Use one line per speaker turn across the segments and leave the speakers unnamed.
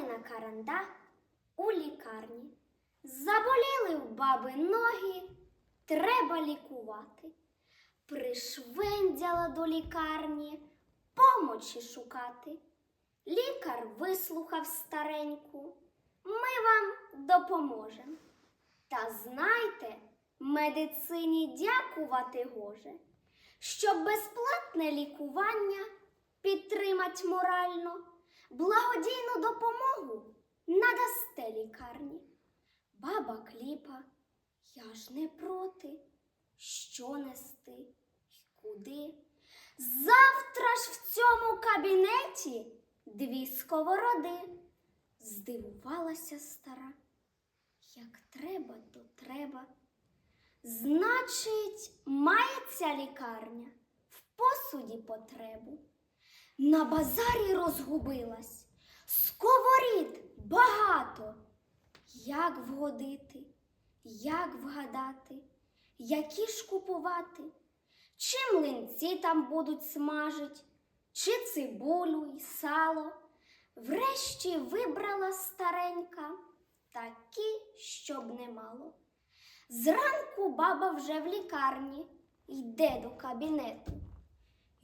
на каранда у лікарні. Заболіли в баби ноги, треба лікувати. Пришвендяла до лікарні помочі шукати. Лікар вислухав стареньку. Ми вам допоможем. Та знайте, медицині дякувати гоже, щоб безплатне лікування підтримать морально, благодійну допомогу надасте лікарні. Баба кліпа, я ж не проти, що нести й куди. Завтра ж в цьому кабінеті дві сковороди. Здивувалася стара. Як треба, то треба. Значить, має ця лікарня в посуді потребу. На базарі розгубилась, сковорід багато. Як вгодити, як вгадати, які ж купувати, чи млинці там будуть смажить, чи цибулю й сало. Врешті вибрала старенька такі, щоб немало. Зранку баба вже в лікарні йде до кабінету.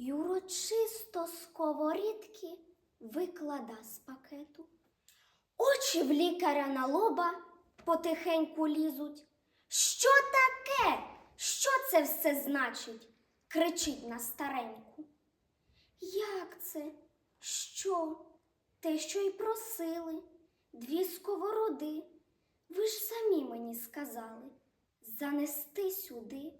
Й урочисто сковорідки виклада з пакету. Очі в лікаря на лоба потихеньку лізуть. Що таке? Що це все значить? кричить на стареньку. Як це? Що? Те, що й просили, дві сковороди. Ви ж самі мені сказали занести сюди.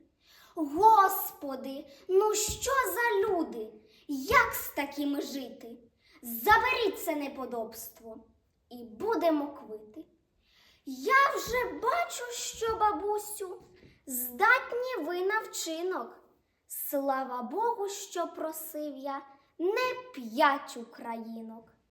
Господи, ну що за люди? Як з такими жити? Заберіть це неподобство і будемо квити. Я вже бачу, що, бабусю, здатні ви на вчинок. Слава Богу, що просив я не п'ять українок.